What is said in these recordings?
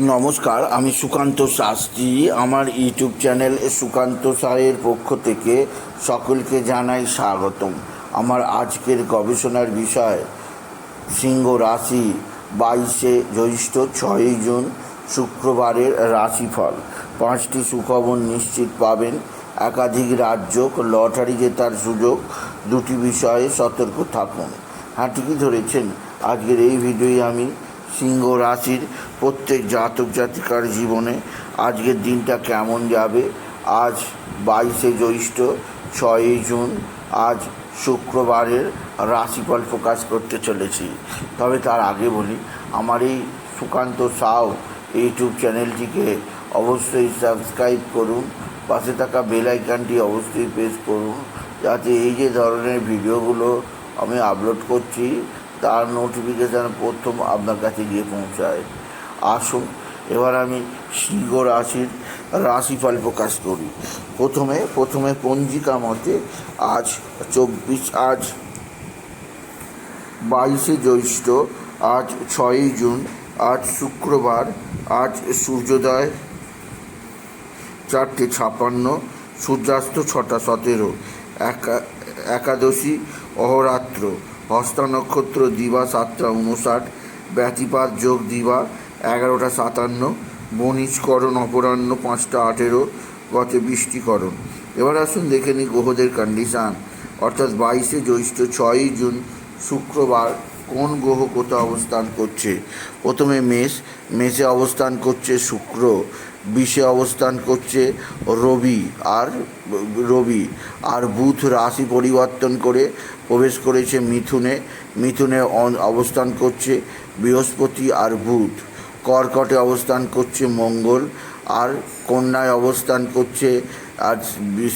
নমস্কার, আমি সুকান্ত শাস্ত্রী। আমার ইউটিউব চ্যানেল সুকান্ত সাহের পক্ষ থেকে সকলকে জানাই স্বাগতম। আমার আজকের গবেষণার বিষয়, সিংহ রাশি, বাইশে জ্যৈষ্ঠ ছয়ই জুন, শুক্রবারের রাশিফল। পাঁচটি সুখবর নিশ্চিত পাবেন। একাধিক রাজ্য লটারি জেতার সুযোগ, দুটি বিষয়ে সতর্ক থাকুন। হ্যাঁ ঠিকই ধরেছেন। আজকের এই ভিডিওয়ে আমি সিংহ রাশির প্রত্যেক জাতক জাতিকার জীবনে আজকের দিনটা কেমন যাবে? আজ বাইশে জ্যৈষ্ঠ, ছয়ই জুন, আজ শুক্রবারের রাশিফল প্রকাশ করতে চলেছি। তবে তার আগে বলি, আমার এই সুকান্ত সাউ ইউটিউব চ্যানেলটিকে অবশ্যই সাবস্ক্রাইব করুন, পাশে থাকা বেল আইকনটি অবশ্যই প্রেস করুন, যাতে এই যে ধরনের ভিডিওগুলো আমি আপলোড করছি তার নোটিফিকেশান প্রথম আপনার কাছে গিয়ে পৌঁছায়। আসুন, এবার আমি সিংহ রাশির রাশিফল প্রকাশ করি। প্রথমে প্রথমে পঞ্জিকা মতে আজ চব্বিশ, আজ বাইশে জ্যৈষ্ঠ, আজ ছয়ই জুন, আজ শুক্রবার, আজ সূর্যোদয় চারটে ছাপান্ন, সূর্যাস্ত ছটা সতেরো, একা, একাদশী অহরাত্র। হস্তা নক্ষত্র দিবা সাতটা উনষাট ব্যতিপাত যোগ দিবা এগারোটা সাতান্ন, বণিজকরণ অপরাহ্ন পাঁচটা আঠেরো, গতে বৃষ্টিকরণ। এবার আসুন দেখে নিই গ্রহদের কন্ডিশান অর্থাৎ বাইশে জ্যৈষ্ঠ ছয়ই জুন, শুক্রবার কোন গ্রহ কোথাও অবস্থান করছে? প্রথমে মেষ, মেষে অবস্থান করছে শুক্র। বিষে অবস্থান করছে রবি আর রবি আর বুধ রাশি পরিবর্তন করে প্রবেশ করেছে মিথুনে। মিথুনে অবস্থান করছে বৃহস্পতি আর বুধ। কর্কটে অবস্থান করছে মঙ্গল আর কন্যায় অবস্থান করছে, আর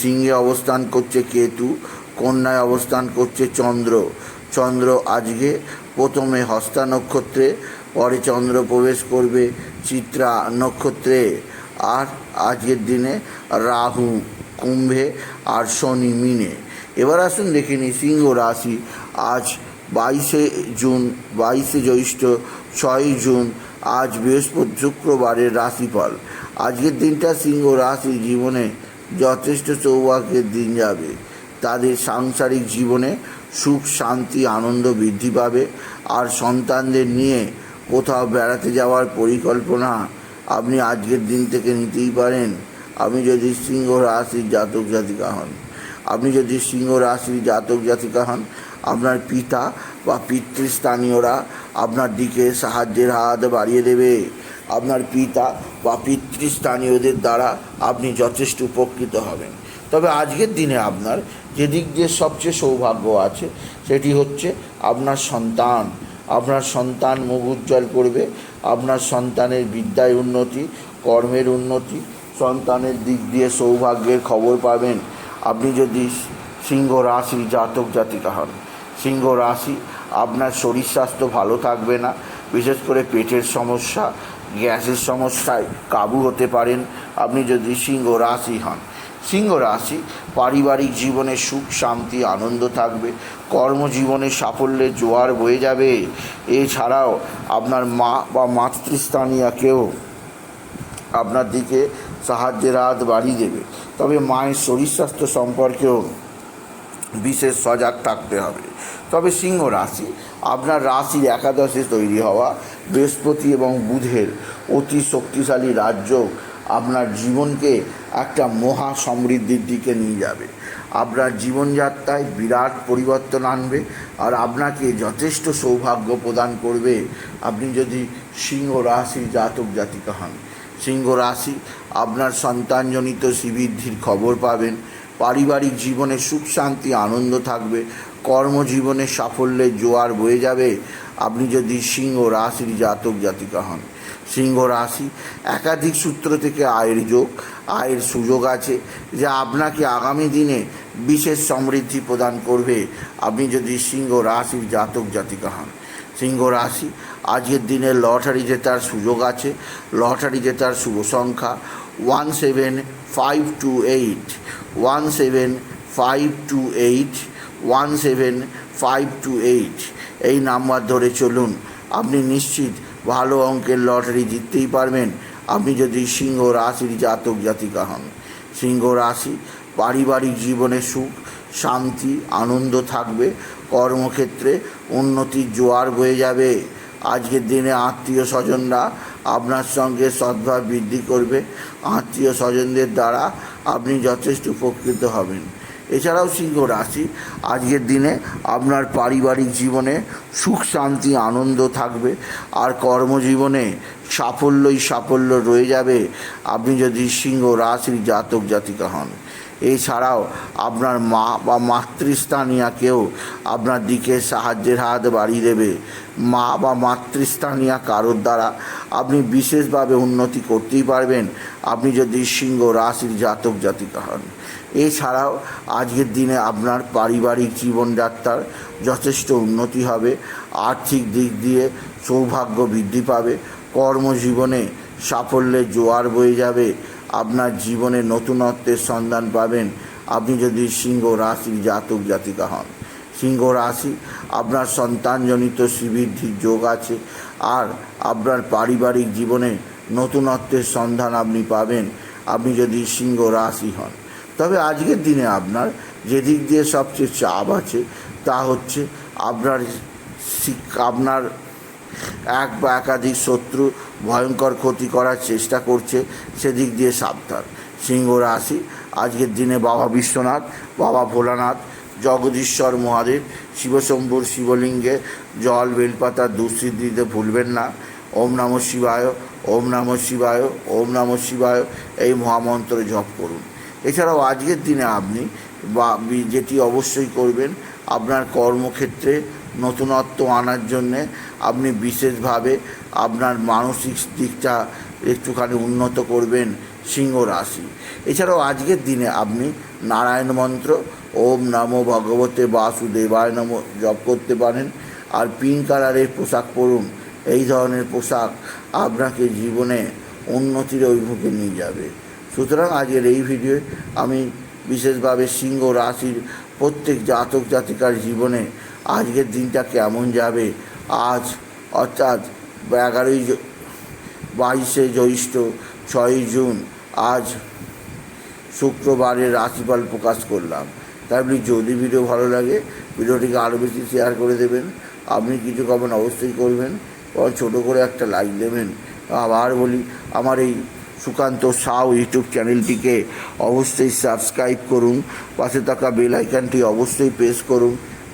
সিংহে অবস্থান করছে কেতু। কন্যায় অবস্থান করছে চন্দ্র। চন্দ্র আজকে প্রথমে হস্তা নক্ষত্রে, পরে চন্দ্র প্রবেশ করবে চিত্রা নক্ষত্রে। আর আজকের দিনে রাহু, কুম্ভে আর শনি মিনে। এবার আসুন দেখে নিই সিংহ রাশি। আজ বাইশে জুন, বাইশে জ্যৈষ্ঠ, ছয়ই জুন, আজ বৃহস্পতি শুক্রবারের রাশিফল। আজকের দিনটা সিংহ রাশি জীবনে যথেষ্ট সৌভাগ্যের দিন যাবে। তাদের সাংসারিক জীবনে সুখ, শান্তি, আনন্দ বৃদ্ধি পাবে। আর সন্তানদের নিয়ে কোথাও বেড়াতে যাওয়ার পরিকল্পনা আপনি আজকের দিন থেকে নিতেই পারেন। আপনি যদি সিংহ রাশির জাতক জাতিকা হন, আপনি যদি সিংহ রাশির জাতক জাতিকা হন, আপনার পিতা বা পিতৃস্থানীয়রা আপনার দিকে সাহায্যের হাত বাড়িয়ে দেবে। আপনার পিতা বা পিতৃস্থানীয়দের দ্বারা আপনি যথেষ্ট উপকৃত হবেন। তবে আজকের দিনে আপনার যেদিক দিয়ে সবচেয়ে সৌভাগ্য আছে, সেটি হচ্ছে আপনার সন্তান। আপনার সন্তান মুখ উজ্জ্বল করবে, আপনার সন্তানের বিদ্যায় উন্নতি, কর্মের উন্নতি, সন্তানের দিক দিয়ে সৌভাগ্যের খবর পাবেন। আপনি যদি সিংহ রাশি জাতক জাতিকা হন, সিংহ রাশি আপনার শরীর স্বাস্থ্য ভালো থাকবে না, বিশেষ করে পেটের সমস্যা, গ্যাসের সমস্যায় কাবু হতে পারেন। আপনি যদি সিংহ রাশি হন সিংহ রাশি, পারিবারিক জীবনে সুখ, শান্তি, আনন্দ থাকবে, কর্মজীবনে সাফল্যের জোয়ার বয়ে যাবে। এছাড়াও আপনার মা বা মাতৃস্থানীয় কেউ আপনার দিকে সাহায্যের হাত বাড়িয়ে দেবে। তবে মায়ের শরীর স্বাস্থ্য সম্পর্কেও বিশেষ সজাগ থাকতে হবে। তবে সিংহ রাশি, আপনার রাশির একাদশে তৈরি হওয়া বৃহস্পতি এবং বুধের অতি শক্তিশালী রাজ্য আপনার জীবনকে একটা মহা সমৃদ্ধির দিকে নিয়ে যাবে। আপনার জীবনযাত্রায় বিরাট পরিবর্তন আনবে আর আপনাকে যথেষ্ট সৌভাগ্য প্রদান করবে। আপনি যদি সিংহ রাশির জাতক জাতিকা হন, সিংহ রাশি আপনার সন্তানজনিত শ্রীবৃদ্ধির খবর পাবেন। পারিবারিক জীবনে সুখ, শান্তি, আনন্দ থাকবে। কর্মজীবনে সাফল্যের জোয়ার বয়ে যাবে। আপনি যদি সিংহ রাশির জাতক জাতিকা হন সিংহ রাশি, একাধিক সূত্র থেকে আয়ের যোগ, আয়ের সুযোগ আছে যা আপনাকে আগামী দিনে বিশেষ সমৃদ্ধি প্রদান করবে। আপনি যদি সিংহ রাশির জাতক, জাতিকা হন, সিংহ রাশি আজকের দিনে লটারি জেতার সুযোগ আছে। লটারি জেতার শুভ সংখ্যা one seven five two eight, one seven five two eight, one seven five two eight. এই নাম্বার ধরে চলুন, আপনি নিশ্চিত ভালো অঙ্কের লটারি জিততেই পারবেন। আপনি যদি সিংহ রাশির জাতক জাতিকা হন। সিংহ রাশি, পারিবারিক জীবনে সুখ, শান্তি, আনন্দ থাকবে, কর্মক্ষেত্রে উন্নতির জোয়ার বয়ে যাবে। আজকের দিনে আত্মীয় স্বজনরা আপনার সঙ্গে সদ্ভাব বৃদ্ধি করবে। আত্মীয় স্বজনদের দ্বারা আপনি যথেষ্ট উপকৃত হবেন। এছাড়াও সিংহ রাশি। আজকের দিনে আপনার পারিবারিক জীবনে সুখ, শান্তি, আনন্দ থাকবে। আর কর্মজীবনে সাফল্যই সাফল্য রয়ে যাবে। আপনি যদি সিংহ রাশির জাতক জাতিকা হন। এছাড়াও আপনার মা বা মাতৃস্থানীয় কেউ আপনার দিকে সাহায্যের হাত বাড়িয়ে দেবে। মা বা মাতৃস্থানীয় কারোর দ্বারা আপনি বিশেষভাবে উন্নতি করতেই পারবেন। আপনি যদি সিংহ, রাশির জাতক, জাতিকা হন। এছাড়াও আজকের দিনে আপনার পারিবারিক জীবনযাত্রার যথেষ্ট উন্নতি হবে। আর্থিক দিক দিয়ে সৌভাগ্য বৃদ্ধি পাবে। কর্মজীবনে সাফল্যের জোয়ার বয়ে যাবে। আপনার জীবনে নতুনত্বের সন্ধান পাবেন। আপনি যদি সিংহ রাশির জাতক জাতিকা হন। সিংহ রাশি, আপনার সন্তানজনিত শ্রীবৃদ্ধির যোগ আছে আর আপনার পারিবারিক জীবনে নতুনত্বের সন্ধান আপনি পাবেন। আপনি যদি সিংহ রাশি হন। তবে আজকের দিনে আপনার যে দিক দিয়ে সবচেয়ে চাপ আছে তা হচ্ছে আপনার আপনার এক বা একাধিক শত্রু ভয়ঙ্কর ক্ষতি করার চেষ্টা করছে, সেদিক দিয়ে সাবধান। সিংহ রাশি, আজকের দিনে বাবা বিশ্বনাথ, বাবা ভোলানাথ, জগদীশ্বর মহাদেব, শিবশম্ভুর শিবলিঙ্গে, জল, বেলপাতা দুশ্চিত দিতে ভুলবেন না। ওম নম শিবায়, ওম নম শিবায়, ওম নম শিবায়, এই মহামন্ত্র জপ করুন। এছাড়াও আজকের দিনে আপনি বা যেটি অবশ্যই করবেন, আপনার কর্মক্ষেত্রে নতুনত্ব আনার জন্যে আপনি বিশেষভাবে আপনার মানসিক দিকটা একটুখানি উন্নত করবেন সিংহ রাশি। এছাড়াও আজকের দিনে আপনি নারায়ণ মন্ত্র, ওম নমো ভগবতে বাসুদেবায় নম, জপ করতে পারেন আর পিঙ্ক কালারের পোশাক পরুন। এই ধরনের পোশাক আপনাকে জীবনে উন্নতির অভিমুখে নিয়ে যাবে। সুতরাং আজকের এই ভিডিওয়ে আমি বিশেষভাবে সিংহ রাশির প্রত্যেক জাতক জাতিকার জীবনে আজকের দিনটা কেমন যাবে আজ, অর্থাৎ এগারোই বাইশে জ্যৈষ্ঠ ছয়ই জুন, আজ শুক্রবারের রাশিফল প্রকাশ করলাম। তাই আপনি যদি ভিডিও ভালো লাগে, ভিডিওটিকে আরও বেশি শেয়ার করে দেবেন। আপনি কিছু কমেন্ট অবশ্যই করবেন এবং ছোটো করে একটা লাইক দেবেন। আবার বলি, আমার এই সুকান্ত সাউ ইউটিউব চ্যানেলটিকে অবশ্যই সাবস্ক্রাইব করুন, পাশে থাকা বেল অবশ্যই প্রেস করুন।